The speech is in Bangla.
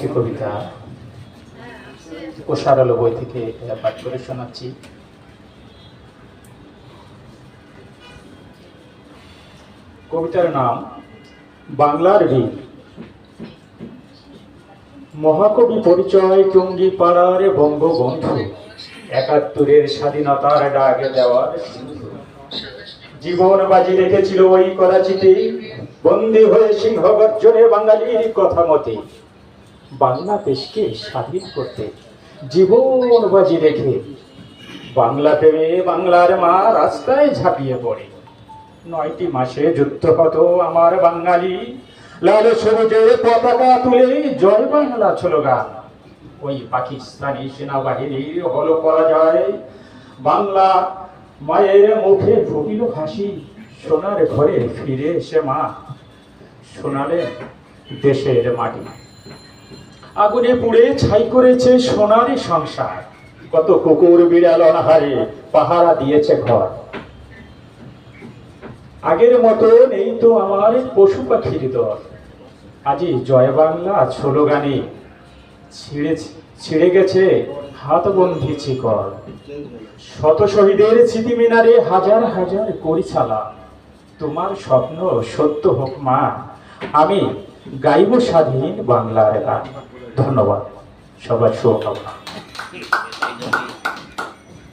একটি কবিতা কোষারালো বই থেকে পাঠ করে শোনাচ্ছি। কবিতার নাম, বাংলার বীর মহাকবি পরিচয় টুঙ্গি পাড়ার বঙ্গবন্ধু। একাত্তরের স্বাধীনতার ডাকে দেওয়ার জীবন বাজি রেখেছিল ওই করাচিতে। বন্দী হয়ে সিংহ গর্জনে বাঙালির কথা মতে। বাংলাদেশকে স্বাধীন করতে জীবন বাজি রেখে বাংলা প্রেমে বাংলার মা রাস্তায় ঝাঁপিয়ে পড়ে। নয়টি মাসে যুদ্ধ কত আমার বাঙালি। লাল সবুজের পতাকা তুলে জয় বাংলা স্লোগান ওই পাকিস্তানি সেনাবাহিনীর হলো পরাজয় বাংলা মায়ের মুখে ফুটিল হাসি, সোনার ঘরে ফিরে এসে মা। শোনালেন দেশের মাটি। আগুনে পুড়ে ছাই করেছে সোনারি সংসার। কত কুকুর বিড়াল অনাহারে পাহারা দিয়েছে ঘর। আগের মতো নেই তো আমার পশু পাখির দল। আজি জয় বাংলা স্লোগানে ছিঁড়ে ছিঁড়ে গেছে হাতবন্দি চিকর শত শহীদের স্মৃতি মিনারে হাজার হাজার করিছালা। তোমার স্বপ্ন সত্য হোক মা আমি গাইব স্বাধীন বাংলার গান। ধন্যবাদ। সবার শুভকামনা।